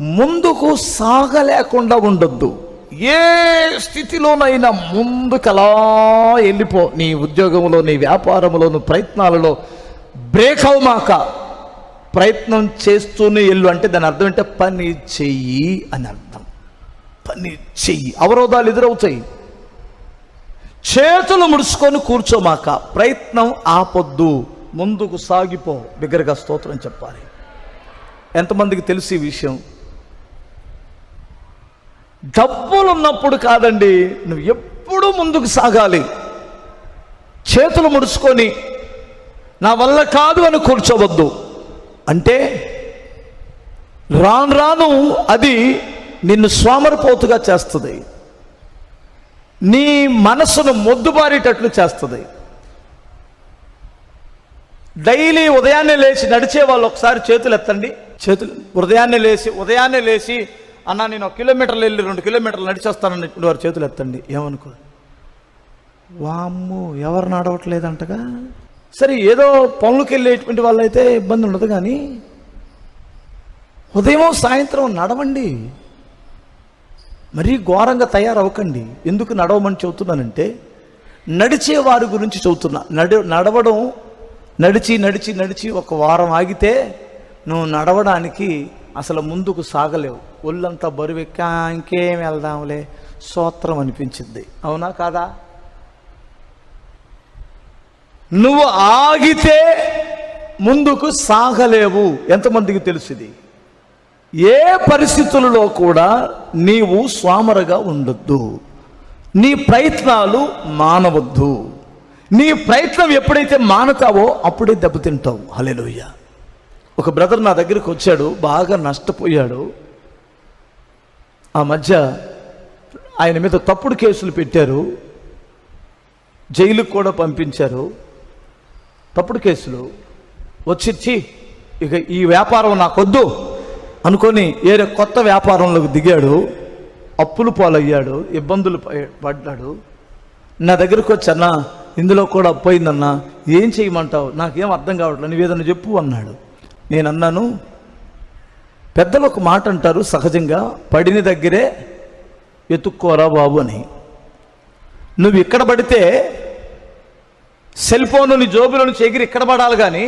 ముందుకు సాగలేకుండా ఉండొద్దు. ఏ స్థితిలోనైనా ముందుకలా వెళ్ళిపో. నీ ఉద్యోగంలో నీ వ్యాపారంలో నీ ప్రయత్నాలలో బ్రేక్ అవమాక ప్రయత్నం చేస్తూనే వెళ్ళు అంటే దాని అర్థం ఏంటంటే పని చెయ్యి అని అర్థం. పని చెయ్యి. అవరోధాలు ఎదురవుతాయి. చేతులు ముడుచుకొని కూర్చోమాక ప్రయత్నం ఆపొద్దు. ముందుకు సాగిపో. బిగ్గరగా స్తోత్రం చెప్పాలి. ఎంతమందికి తెలుసు ఈ విషయం? డబ్బులు ఉన్నప్పుడు కాదండి నువ్వు ఎప్పుడూ ముందుకు సాగాలి. చేతులు ముడుచుకొని నా వల్ల కాదు అని కూర్చోవద్దు. అంటే రాను రాను అది నిన్ను సోమరిపోతుగా చేస్తుంది. నీ మనసును మొద్దుబారేటట్లు చేస్తుంది. డైలీ ఉదయాన్నే లేచి నడిచే వాళ్ళు ఒకసారి చేతులు ఎత్తండి చేతులు ఉదయాన్నే లేచి ఉదయాన్నే లేచి అన్న నేను ఒక కిలోమీటర్లు వెళ్ళి రెండు కిలోమీటర్లు నడిచేస్తానని వారు చేతులు ఎత్తండి. ఏమనుకో. వామ్ము ఎవరు నడవట్లేదంటగా సరే ఏదో పనులకు వెళ్ళేటువంటి వాళ్ళైతే ఇబ్బంది ఉండదు కానీ ఉదయం సాయంత్రం నడవండి. మరీ ఘోరంగా తయారవ్వకండి. ఎందుకు నడవమని చెబుతున్నానంటే నడిచే వారి గురించి చెబుతున్నా. నడి నడవడం నడిచి నడిచి నడిచి ఒక వారం ఆగితే నువ్వు నడవడానికి అసలు ముందుకు సాగలేవు. ఒళ్ళంతా బరువెక్కా ఇంకేం వెళ్దాంలే. సూత్రం అనిపించింది. అవునా కాదా? నువ్వు ఆగితే ముందుకు సాగలేవు. ఎంతమందికి తెలుసుది? ఏ పరిస్థితులలో కూడా నీవు స్వామరగా ఉండొద్దు. నీ ప్రయత్నాలు మానవద్దు. నీ ప్రయత్నం ఎప్పుడైతే మానతావో అప్పుడే దెబ్బతింటావు. హలెలుయ్య ఒక బ్రదర్ నా దగ్గరికి వచ్చాడు బాగా నష్టపోయాడు. ఆ మధ్య ఆయన మీద తప్పుడు కేసులు పెట్టారు. జైలుకు కూడా పంపించారు. తప్పుడు కేసులు. వచ్చిచ్చి ఇక ఈ వ్యాపారం నాకొద్దు అనుకొని ఏరే కొత్త వ్యాపారంలోకి దిగాడు. అప్పులు పాలయ్యాడు ఇబ్బందులు ప- పడ్డాడు. నా దగ్గరకు వచ్చన్నా ఇందులో కూడా పోయిందన్నా ఏం చేయమంటావు? నాకేం అర్థం కావట్లేదు నువ్వు ఏదైనా చెప్పు అన్నాడు. నేను అన్నాను పెద్దలు ఒక మాట అంటారు సహజంగా పడిన దగ్గరే ఎతుక్కోరా బాబు అని. నువ్వు ఇక్కడ పడితే సెల్ ఫోన్ నీ జోబులో నుంచి ఎగిరి ఇక్కడ పడాలి కానీ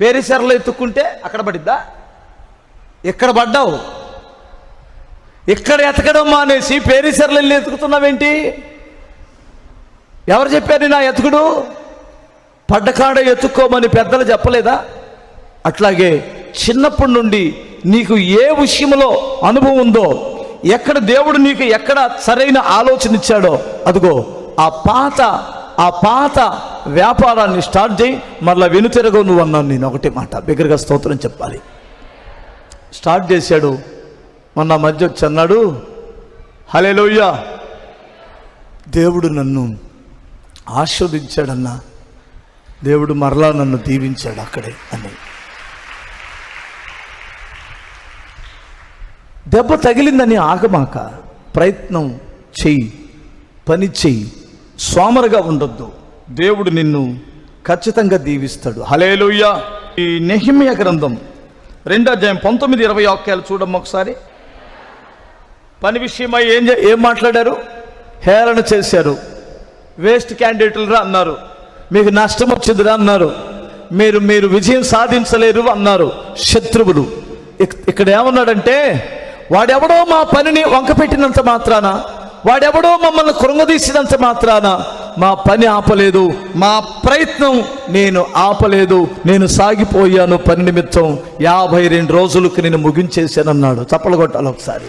పేరిసెరలో ఎత్తుక్కుంటే అక్కడ పడిద్దా? ఇక్కడ పడ్డావు? ఇక్కడ ఎతకడం మానేసి పేరిసెరలు వెళ్ళి ఎతుకుతున్నావేంటి ఎవరు చెప్పారు నా ఎతుకుడు పడ్డకాడ ఎత్తుక్కోమని పెద్దలు చెప్పలేదా? అట్లాగే చిన్నప్పటి నుండి నీకు ఏ విషయంలో అనుభవం ఉందో ఎక్కడ దేవుడు నీకు ఎక్కడ సరైన ఆలోచన ఇచ్చాడో అదిగో ఆ పాత ఆ పాత వ్యాపారాన్ని స్టార్ట్ చేయి మరలా వెనుతిరగవు నువ్వు అన్నాను నేను ఒకటే మాట. బిగ్గరగా స్తోత్రం చెప్పాలి. స్టార్ట్ చేశాడు మొన్న మధ్య వచ్చి అన్నాడు హలే లోయ్యా దేవుడు నన్ను ఆస్వాదించాడన్నా దేవుడు మరలా నన్ను దీవించాడు అక్కడే అని. దెబ్బ తగిలిందని ఆగమాక ప్రయత్నం చెయ్యి పని చెయ్యి సోమరుగా ఉండొద్దు. దేవుడు నిన్ను ఖచ్చితంగా దీవిస్తాడు. హలేలుయ్య ఈ నెహిమియ గ్రంథం రెండో అధ్యాయం పంతొమ్మిది ఇరవై వాక్యాలు చూడమ్మ ఒకసారి. పని విషయమై ఏం చే- ఏం మాట్లాడారు? హేళన చేశారు. వేస్ట్ క్యాండిడేట్లురా అన్నారు. మీకు నష్టం వచ్చిందిరా అన్నారు. మీరు మీరు విజయం సాధించలేరు అన్నారు. శత్రువులు. ఇక్- ఇక్కడ ఏమన్నాడంటే వాడెవడో మా పనిని వంకపెట్టినంత మాత్రాన వాడెవడో మమ్మల్ని కృంగదీసినంత మాత్రాన మా పని ఆపలేదు మా ప్రయత్నం నేను ఆపలేదు నేను సాగిపోయాను పని నిమిత్తం యాభై రెండు రోజులకు నేను ముగించేశానన్నాడు. చప్పలు కొట్టాలి ఒకసారి.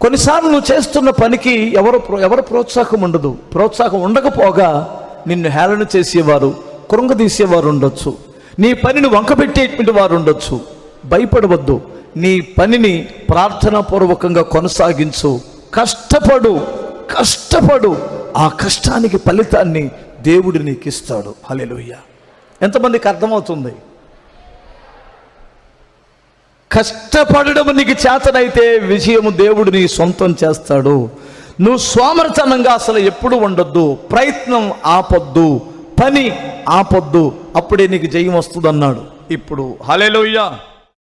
కొన్నిసార్లు నువ్వు చేస్తున్న పనికి ఎవరు ఎవరు ప్రోత్సాహం ఉండదు. ప్రోత్సాహం ఉండకపోగా నిన్ను హేళన చేసేవారు కృంగదీసేవారు ఉండొచ్చు. నీ పనిని వంకబెట్టేటువంటి వారు ఉండొచ్చు. భయపడవద్దు. నీ పనిని ప్రార్థనాపూర్వకంగా కొనసాగించు. కష్టపడు కష్టపడు. ఆ కష్టానికి ఫలితాన్ని దేవుడు నీకు ఇస్తాడు హలెలుయ్య ఎంతమందికి అర్థమవుతుంది? కష్టపడడం నీకు చేతనైతే విజయము దేవుడు నీ సొంతం చేస్తాడు. నువ్వు సోమరతనంగా అసలు ఎప్పుడు ఉండొద్దు. ప్రయత్నం ఆపొద్దు. పని ఆపొద్దు అప్పుడే నీకు జయం వస్తుంది అన్నాడు ఇప్పుడు హలేలోయ్యా